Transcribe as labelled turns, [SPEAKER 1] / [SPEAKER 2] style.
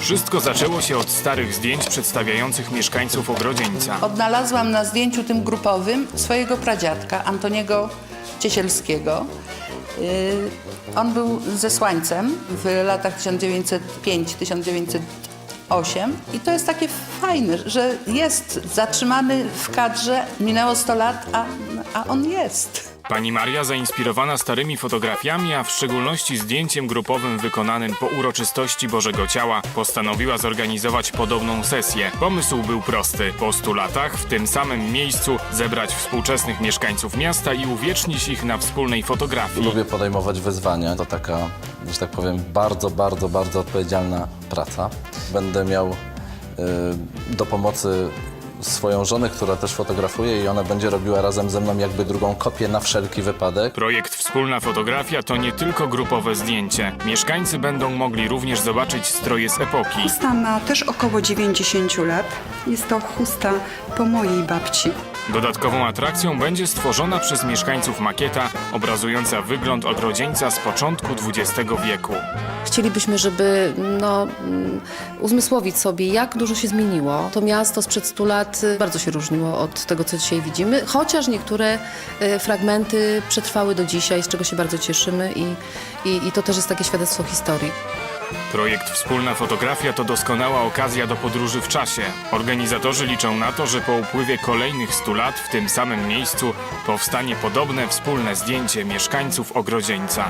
[SPEAKER 1] Wszystko zaczęło się od starych zdjęć przedstawiających mieszkańców Ogrodzieńca.
[SPEAKER 2] Odnalazłam na zdjęciu tym grupowym swojego pradziadka, Antoniego Ciesielskiego. Yy, On był zesłańcem w latach 1905-1908 i to jest takie fajne, że jest zatrzymany w kadrze, minęło 100 lat, a, a on jest.
[SPEAKER 1] Pani Maria, zainspirowana starymi fotografiami, a w szczególności zdjęciem grupowym wykonanym po uroczystości Bożego Ciała, postanowiła zorganizować podobną sesję. Pomysł był prosty. Po 100 latach w tym samym miejscu zebrać współczesnych mieszkańców miasta i uwiecznić ich na wspólnej fotografii.
[SPEAKER 3] Lubię podejmować wyzwania. To taka, że tak powiem, bardzo, bardzo, bardzo odpowiedzialna praca. Będę miał y, do pomocy swoją żonę, która też fotografuje i ona będzie robiła razem ze mną jakby drugą kopię na wszelki wypadek.
[SPEAKER 1] Projekt Wspólna Fotografia to nie tylko grupowe zdjęcie. Mieszkańcy będą mogli również zobaczyć stroje z epoki.
[SPEAKER 4] Chusta ma też około 90 lat. Jest to chusta po mojej babci.
[SPEAKER 1] Dodatkową atrakcją będzie stworzona przez mieszkańców makieta obrazująca wygląd ogrodzieńca z początku XX wieku.
[SPEAKER 5] Chcielibyśmy, żeby no, mm, uzmysłowić sobie, jak dużo się zmieniło. To miasto sprzed 100 lat y, bardzo się różniło od tego, co dzisiaj widzimy, chociaż niektóre y, fragmenty przetrwały do dzisiaj, z czego się bardzo cieszymy i, i, i to też jest takie świadectwo historii.
[SPEAKER 1] Projekt Wspólna Fotografia to doskonała okazja do podróży w czasie. Organizatorzy liczą na to, że po upływie kolejnych 100 lat w tym samym miejscu powstanie podobne wspólne zdjęcie mieszkańców Ogrodzieńca.